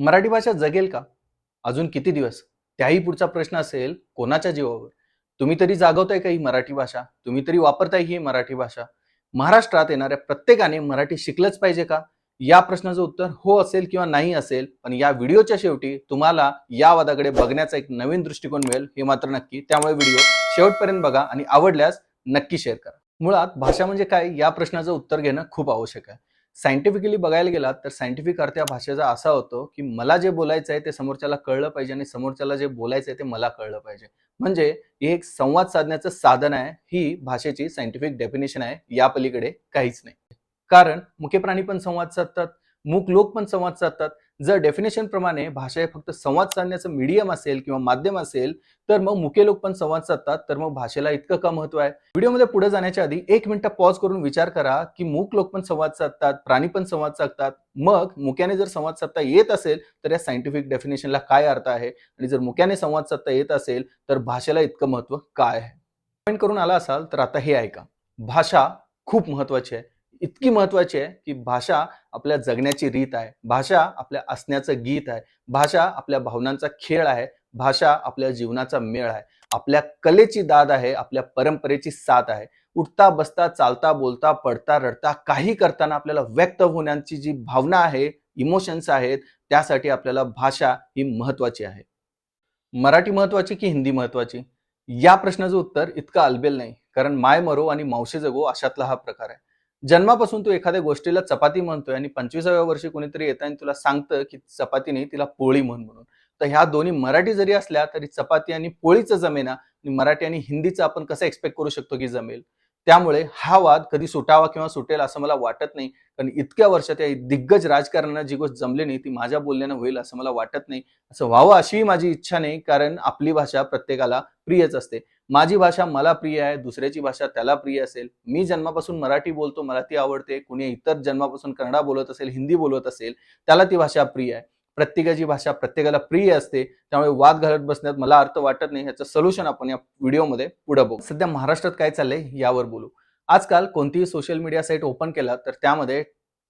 मराठी भाषा जगेल का? अजून किती दिवस? त्याही पुढचा प्रश्न असेल कोणाच्या जीवावर? तुम्ही तरी जागवताय का ही मराठी भाषा? तुम्ही तरी वापरताय ही मराठी भाषा? महाराष्ट्रात येणाऱ्या प्रत्येकाने मराठी शिकलंच पाहिजे का? या प्रश्नाचं उत्तर हो असेल किंवा नाही असेल पण या व्हिडिओच्या शेवटी तुम्हाला या वादाकडे बघण्याचा एक नवीन दृष्टिकोन मिळेल हे मात्र नक्की. त्यामुळे व्हिडिओ शेवटपर्यंत बघा आणि आवडल्यास नक्की शेअर करा. मुळात भाषा म्हणजे काय? या प्रश्नाचं उत्तर घेणं खूप आवश्यक आहे. सायंटिफिकली बघायला गेलात तर सायंटिफिक अर्थ या भाषेचा असा होतो की मला जे बोलायचं आहे ते समोरच्याला कळलं पाहिजे आणि समोरच्याला जे बोलायचं आहे ते मला कळलं पाहिजे. म्हणजे हे एक संवाद साधण्याचं साधन आहे ही भाषेची सायंटिफिक डेफिनेशन आहे या पलीकडे काहीच नाही. कारण मुके प्राणी पण संवाद साधतात मूक लोक पण संवाद साधतात जर डेफिनेशन प्रमाणे भाषा हे फक्त संवाद साधण्याचं मीडियम असेल किंवा माध्यम असेल तर मग मुके लोक पण संवाद साधतात तर मग भाषेला इतकं का महत्त्व आहे? व्हिडिओमध्ये पुढे जाण्याच्या आधी एक मिनिट पॉज करून विचार करा की मूक लोक पण संवाद साधतात प्राणी पण संवाद साधतात. मग मुक्याने जर संवाद साधता येत असेल तर या सायंटिफिक डेफिनेशनला काय अर्थ आहे? आणि जर मुक्याने संवाद साधता येत असेल तर भाषेला इतकं महत्त्व काय आहे? करून आला असाल तर आता हे ऐका. भाषा खूप महत्वाची आहे. इतकी महत्वाची आहे की भाषा आपल्या जगण्याची रीत आहे. भाषा आपल्या असण्याचं गीत आहे. भाषा आपल्या भावनांचा खेळ आहे. भाषा आपल्या जीवनाचा मेळ आहे. आपल्या कलेची दाद आहे. आपल्या परंपरेची साथ आहे. उठता बसता चालता बोलता पडता रडता काही करताना आपल्याला व्यक्त होण्याची जी भावना आहे इमोशन्स आहेत त्यासाठी आपल्याला भाषा ही महत्वाची आहे. मराठी महत्वाची की हिंदी महत्वाची? या प्रश्नाचं उत्तर इतकं अलबेल नाही. कारण माय मरो आणि मावशे जगो अशातला हा प्रकार आहे. जन्मापासून तू एखाद्या गोष्टीला चपाती म्हणतोय आणि पंचवीसाव्या वर्षी कोणीतरी येत आणि तुला सांगतं की चपाती नाही तिला पोळी म्हण म्हणून. तर ह्या दोन्ही मराठी जरी असल्या तरी चपाती आणि पोळीचं जमेना आणि मराठी आणि हिंदीचं आपण कसं एक्सपेक्ट करू शकतो की जमेल? त्यामुळे हा वाद कधी सुटावा किंवा सुटेल असं मला वाटत नाही. कारण इतक्या वर्षात या दिग्गज राजकारणाला जी गोष्ट जमली नाही ती माझ्या बोलण्यानं होईल असं मला वाटत नाही. असं व्हावं अशीही माझी इच्छा नाही कारण आपली भाषा प्रत्येकाला प्रियच असते. माझी भाषा मला प्रिय आहे दुसऱ्याची भाषा त्याला प्रिय असेल. मी जन्मापासून मराठी बोलतो मला ती आवडते. कुणी इतर जन्मापासून कन्नडा बोलत असेल हिंदी बोलत असेल त्याला ती भाषा प्रिय आहे. प्रत्येकाची भाषा प्रत्येकाला प्रिय असते त्यामुळे वाद घालत बसण्यात मला अर्थ वाटत नाही. ह्याचं सोल्युशन आपण या व्हिडिओमध्ये पुढे बघू. सध्या महाराष्ट्रात काय चाललंय यावर बोलू. आजकाल कोणतीही सोशल मीडिया साईट ओपन केला तर त्यामध्ये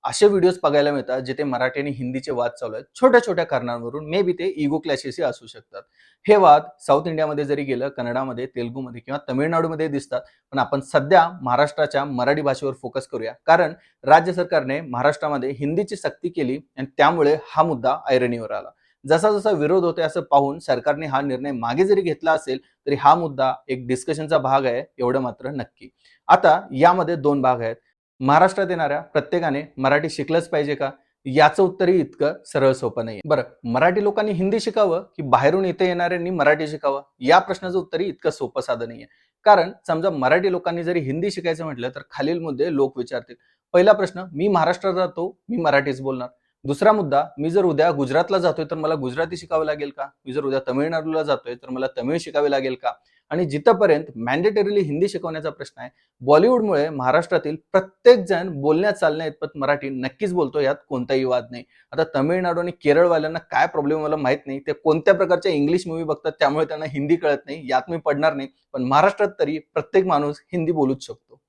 असे व्हिडिओज बघायला मिळतात जिथे मराठी आणि हिंदीचे वाद चालू आहेत. छोट्या छोट्या कारणांवरून मे बी ते इगो क्लॅशेसही असू शकतात. हे वाद साऊथ इंडियामध्ये जरी गेलं कन्नडामध्ये तेलुगूमध्ये किंवा तमिळनाडूमध्ये दिसतात पण आपण सध्या महाराष्ट्राच्या मराठी भाषेवर फोकस करूया. कारण राज्य सरकारने महाराष्ट्रामध्ये हिंदीची सक्ती केली आणि त्यामुळे हा मुद्दा ऐरणीवर आला. जसा जसा विरोध होतोय असं पाहून सरकारने हा निर्णय मागे जरी घेतला असेल तरी हा मुद्दा एक डिस्कशनचा भाग आहे एवढं मात्र नक्की. आता यामध्ये दोन भाग आहेत. महाराष्ट्रात येणाऱ्या प्रत्येकाने मराठी शिकलंच पाहिजे का? याचं उत्तरही इतकं सरळ सोपं नाही बरं मराठी लोकांनी हिंदी शिकावं की बाहेरून इथे येणाऱ्यांनी मराठी शिकावं? या प्रश्नाचं उत्तरही इतकं सोपं साधं नाहीये. कारण समजा मराठी लोकांनी जरी हिंदी शिकायचं म्हटलं तर खालील मुद्दे लोक विचारतील. पहिला प्रश्न मी महाराष्ट्रात राहतो मी मराठीच बोलणार. दुसरा मुद्दा मी जर उद्या गुजरातला जातोय तर मला गुजराती शिकावं लागेल का? मी जर उद्या तमिळनाडूला जातोय तर मला तमिळ शिकावे लागेल का? आणि जिथपर्यंत मॅन्डेटरीली हिंदी शिकवण्याचा प्रश्न आहे बॉलिवूडमुळे महाराष्ट्रातील प्रत्येक जण बोलण्यात चालण्या इतपत मराठी नक्कीच बोलतो यात कोणताही वाद नाही. आता तमिळनाडू आणि केरळवाल्यांना काय प्रॉब्लेम मला माहीत नाही. ते कोणत्या प्रकारच्या इंग्लिश मूवी बघतात त्यामुळे त्यांना हिंदी कळत नाही यात मी पडणार नाही. पण महाराष्ट्रात तरी प्रत्येक माणूस हिंदी बोलूच शकतो.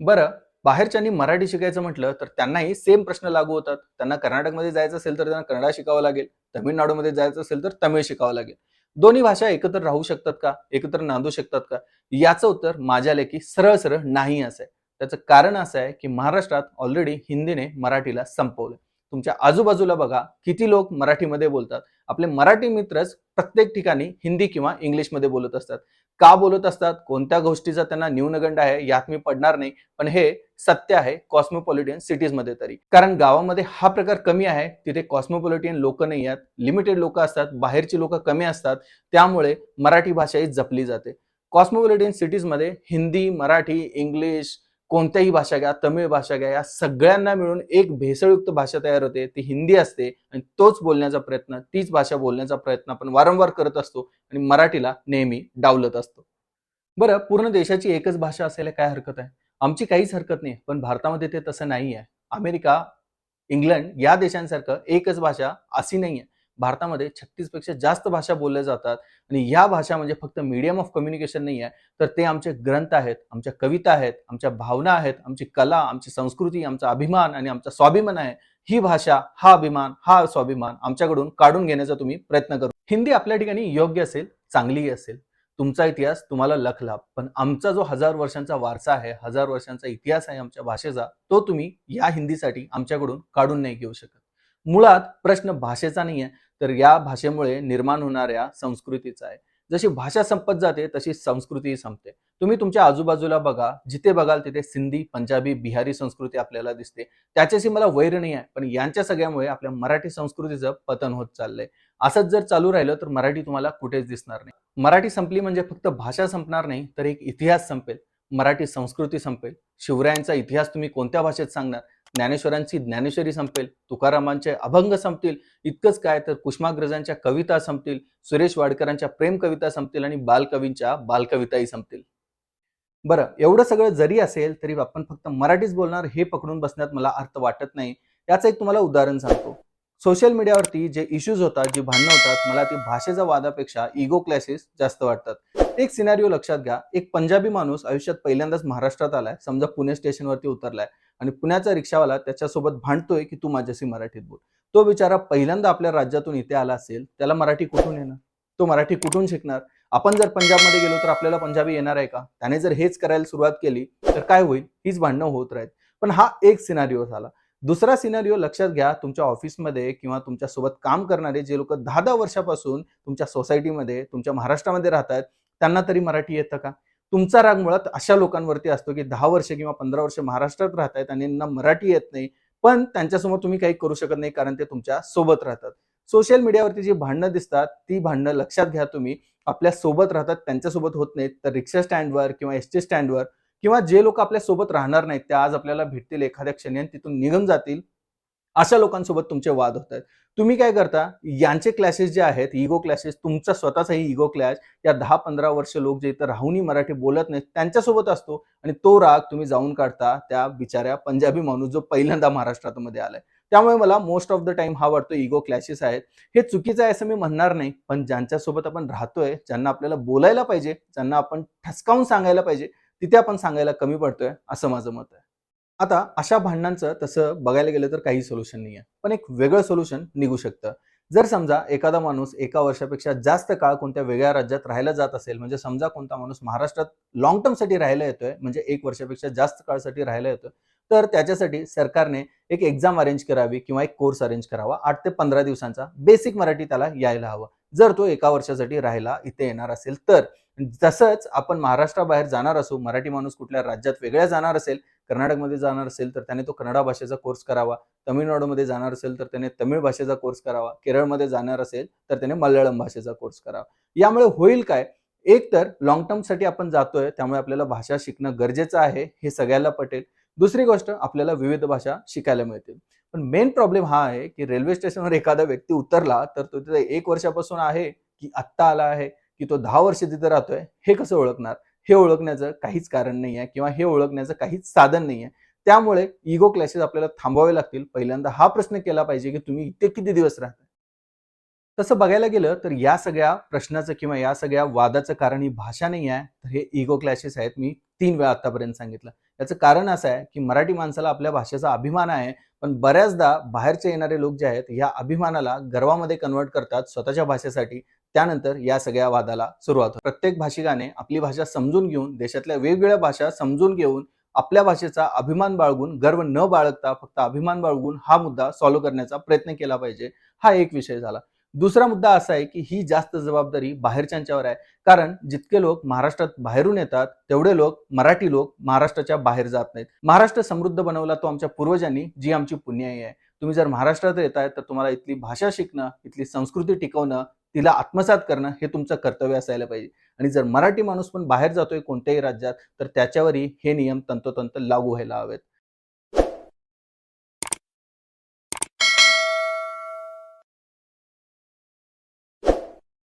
बरं बाहेरच्यांनी मराठी शिकायचं म्हटलं तर त्यांनाही सेम प्रश्न लागू होतात. त्यांना कर्नाटकमध्ये जायचं असेल तर त्यांना कन्नडा शिकावं लागेल. तमिळनाडूमध्ये जायचं असेल तर तमिळ शिकावं लागेल. दोन्ही भाषा एकत्र राहू शकतात का? एकत्र नांदू शकतात का? याचं उत्तर माझ्या लेखी सरळ सरळ नाही असं आहे. त्याचं कारण असं आहे की महाराष्ट्रात ऑलरेडी हिंदीने मराठीला संपवलं तुमच्या आजूबाजूला बघा किती लोक मराठीमध्ये बोलतात. आपले मराठी मित्रच प्रत्येक ठिकाणी हिंदी किंवा इंग्लिशमध्ये बोलत असतात. का बोलत असतात? कोणत्या गोष्टीचा त्यांना न्यूनगंड आहे? यात मी पडणार नाही. पण हे सत्य आहे कॉस्मोपॉलिटियन सिटीजमध्ये तरी. कारण गावामध्ये हा प्रकार कमी आहे. तिथे कॉस्मोपॉलिटियन लोक नाही आहेत. लिमिटेड लोक असतात. बाहेरची लोक कमी असतात. त्यामुळे मराठी भाषा ही जपली जाते. कॉस्मोपॉलिटियन सिटीजमध्ये हिंदी मराठी इंग्लिश कोणत्याही भाषा घ्या तमिळ भाषा घ्या या सगळ्यांना मिळून एक भेसळयुक्त भाषा तयार होते. ती हिंदी असते आणि तोच बोलण्याचा प्रयत्न तीच भाषा बोलण्याचा प्रयत्न आपण वारंवार करत असतो आणि मराठीला नेहमी डावलत असतो. बरं पूर्ण देशाची एकच भाषा असायला काय हरकत आहे? आमची काहीच हरकत नाही पण भारतामध्ये ते तसं नाही आहे अमेरिका इंग्लंड या देशांसारखं एकच भाषा अशी नाही आहे भारतामध्ये छत्तीसपेक्षा जास्त भाषा बोलल्या जातात आणि या भाषा म्हणजे फक्त मीडियम ऑफ कम्युनिकेशन नाही आहे. तर ते आमचे ग्रंथ आहेत आमच्या कविता आहेत आमच्या भावना आहेत आमची कला आमची संस्कृती आमचा अभिमान आणि आमचा स्वाभिमान आहे. ही भाषा हा अभिमान हा स्वाभिमान आमच्याकडून काढून घेण्याचा तुम्ही प्रयत्न करू. हिंदी आपल्या ठिकाणी योग्य असेल चांगलीही असेल. तुमचा इतिहास तुम्हाला लख लाभ पण आमचा जो हजार वर्षांचा वारसा आहे हजार वर्षांचा इतिहास आहे आमच्या भाषेचा तो तुम्ही या हिंदीसाठी आमच्याकडून काढून नाही घेऊ शकत. मुळात प्रश्न भाषेचा नाही आहे तर या भाषेमुळे निर्माण होणाऱ्या संस्कृतीचा आहे. जशी भाषा संपत जाते तशी संस्कृतीही संपते. तुम्ही तुमच्या आजूबाजूला बघा जिथे बघाल तिथे सिंधी पंजाबी बिहारी संस्कृती आपल्याला दिसते. त्याच्याशी मला वैर नाही आहे पण यांच्या सगळ्यामुळे आपल्या मराठी संस्कृतीचं पतन होत चाललंय. असंच जर चालू राहिलं तर मराठी तुम्हाला कुठेच दिसणार नाही. मराठी संपली म्हणजे फक्त भाषा संपणार नाही तर एक इतिहास संपेल. मराठी संस्कृती संपेल. शिवरायांचा इतिहास तुम्ही कोणत्या भाषेत सांगणार? ज्ञानेश्वरांची ज्ञानेश्वरी संपेल तुकारामांचे अभंग संपतील इतकंच काय तर कुष्माग्रजांच्या कविता संपतील सुरेश वाडकरांच्या प्रेम कविता संपतील आणि बालकवींच्या बालकविताही संपतील. बरं एवढं सगळं जरी असेल तरी आपण फक्त मराठीच बोलणार हे पकडून बसण्यात मला अर्थ वाटत नाही. याचं एक तुम्हाला उदाहरण सांगतो. सोशल मीडियावरती जे इश्यूज होतात जी भांडणं होतात मला ती भाषेच्या वादापेक्षा इगो क्लॅसेस जास्त वाटतात. एक सिनारिओ लक्षात घ्या. एक पंजाबी माणूस आयुष्यात पहिल्यांदाच महाराष्ट्रात आलाय. समजा पुणे स्टेशनवरती उतरलाय आणि पुण्याचा रिक्षावाला त्याच्यासोबत भांडतोय की तू माझ्याशी मराठीत बोल. तो बिचारा पहिल्यांदा आपल्या राज्यातून इथे आला असेल त्याला मराठी कुठून येणार? तो मराठी कुठून शिकणार? आपण जर पंजाबमध्ये गेलो तर आपल्याला पंजाबी येणार आहे का? त्याने जर हेच करायला सुरुवात केली तर काय होईल? हीच भांडणं होत राहील पण हा एक सिनारिओ झाला. दुसरा सिनारिओ लक्षात घ्या तुमच्या ऑफिसमध्ये किंवा तुमच्यासोबत काम करणारे जे लोक दहा दहा वर्षापासून तुमच्या सोसायटीमध्ये तुमच्या महाराष्ट्रामध्ये राहतात त्यांना तरी मराठी येतं का? तुमचा राग मुळात अशा लोकांवरती असतो की दहा वर्ष किंवा पंधरा वर्ष महाराष्ट्रात राहतायत आणि यांना मराठी येत नाही पण त्यांच्यासमोर तुम्ही काही करू शकत नाही कारण ते तुमच्यासोबत राहतात. सोशल मीडियावरती जी भांडणं दिसतात ती भांडणं लक्षात घ्या तुम्ही. आपल्यासोबत राहतात त्यांच्यासोबत होत नाहीत तर रिक्षा स्टँडवर किंवा एस टी स्टँडवर किंवा जे लोक आपल्यासोबत राहणार नाहीत ते आज आपल्याला भेटतील एखाद्या क्षणी आणि तिथून निघून जातील. अशा लोकांसोबत तुमचे वाद होत आहेत. तुम्ही काय करता? यांचे क्लासेस जे आहेत इगो क्लासेस तुमचा स्वतःचाही इगो क्लॅश या दहा पंधरा वर्ष लोक जे इथं राहूनही मराठी बोलत नाहीत त्यांच्यासोबत असतो आणि तो राग तुम्ही जाऊन काढता त्या बिचाऱ्या पंजाबी माणूस जो पहिल्यांदा महाराष्ट्रामध्ये आलाय. त्यामुळे मला मोस्ट ऑफ द टाइम हा वाटतो इगो क्लॅशेस आहेत. हे चुकीचं आहे असं मी म्हणणार नाही पण ज्यांच्यासोबत आपण राहतोय ज्यांना आपल्याला बोलायला पाहिजे ज्यांना आपण ठसकावून सांगायला पाहिजे तिथे आपण सांगायला कमी पडतोय असं माझं मत आहे. आता अशा भांडणांचं तसं बघायला गेलं तर काही सोल्युशन नाही आहे पण एक वेगळं सोल्युशन निघू शकतं. जर समजा एखादा माणूस एका वर्षापेक्षा जास्त काळ कोणत्या वेगळ्या राज्यात राहायला जात असेल म्हणजे समजा कोणता माणूस महाराष्ट्रात लॉंग टर्मसाठी राहायला येतोय म्हणजे एक वर्षापेक्षा जास्त काळसाठी राहायला येतोय तर त्याच्यासाठी सरकारने एक एक्झाम अरेंज करावी किंवा एक कोर्स अरेंज करावा. आठ ते पंधरा दिवसांचा बेसिक मराठी त्याला यायला हवं. जर तो एका वर्षासाठी राहायला इथे येणार असेल तर. तसंच आपण महाराष्ट्राबाहेर जाणार असू मराठी माणूस कुठल्या राज्यात वेगळ्या जाणार असेल कर्नाटकमध्ये जाणार असेल तर त्याने तो कन्नडा भाषेचा कोर्स करावा. तमिळनाडूमध्ये जाणार असेल तर त्याने तमिळ भाषेचा कोर्स करावा. केरळमध्ये जाणार असेल तर त्याने मल्याळम भाषेचा कोर्स करावा. यामुळे होईल काय? एक तर लॉंग टर्मसाठी आपण जातोय त्यामुळे आपल्याला भाषा शिकणं गरजेचं आहे हे सगळ्याला पटेल. दुसरी गोष्ट आपल्याला विविध भाषा शिकायला मिळतील. पण मेन प्रॉब्लेम हा आहे की रेल्वे स्टेशनवर एखादा व्यक्ती उतरला तर तो तिथे एक वर्षापासून आहे की आत्ता आला आहे की तो दहा वर्ष तिथे राहतोय हे कसं ओळखणार? हे ओळखण्याचं काहीच कारण नाही आहे किंवा हे ओळखण्याचं काहीच साधन नाही आहे त्यामुळे इगो क्लॅशेस आपल्याला थांबवावे लागतील. पहिल्यांदा हा प्रश्न केला पाहिजे की तुम्ही इथे किती दिवस राहता? तसं बघायला गेलं तर या सगळ्या प्रश्नाचं किंवा या सगळ्या वादाचं कारण ही भाषा नाही आहे तर हे इगो क्लॅशेस आहेत. मी तीन वेळा आतापर्यंत सांगितलं. याचं कारण असं आहे की मराठी माणसाला आपल्या भाषेचा अभिमान आहे. पण बऱ्याचदा बाहेरचे येणारे लोक जे आहेत या अभिमानाला गर्वामध्ये कन्वर्ट करतात स्वतःच्या भाषेसाठी. त्यानंतर या सगळ्या वादाला सुरुवात होते. प्रत्येक भाषिकाने आपली भाषा समजून घेऊन देशातल्या वेगवेगळ्या भाषा समजून घेऊन आपल्या भाषेचा अभिमान बाळगून गर्व न बाळगता फक्त अभिमान बाळगून हा मुद्दा सॉल्व्ह करण्याचा प्रयत्न केला पाहिजे. हा एक विषय झाला. दुसरा मुद्दा असा आहे की ही जास्त जबाबदारी बाहेरच्यांच्यावर आहे. कारण जितके लोक महाराष्ट्रात बाहेरून येतात तेवढे लोक मराठी लोक महाराष्ट्राच्या बाहेर जात नाहीत. महाराष्ट्र समृद्ध बनवला तो आमच्या पूर्वजांनी जी आमची पुण्याई आहे. तुम्ही जर महाराष्ट्रात येताय तर तुम्हाला इथली भाषा शिकणं इथली संस्कृती टिकवणं तिला आत्मसात करणं हे तुमचं कर्तव्य असायला पाहिजे. आणि जर मराठी माणूस पण बाहेर जातोय कोणत्याही राज्यात तर त्याच्यावरही हे नियम तंतोतंत लागू व्हायला हवेत.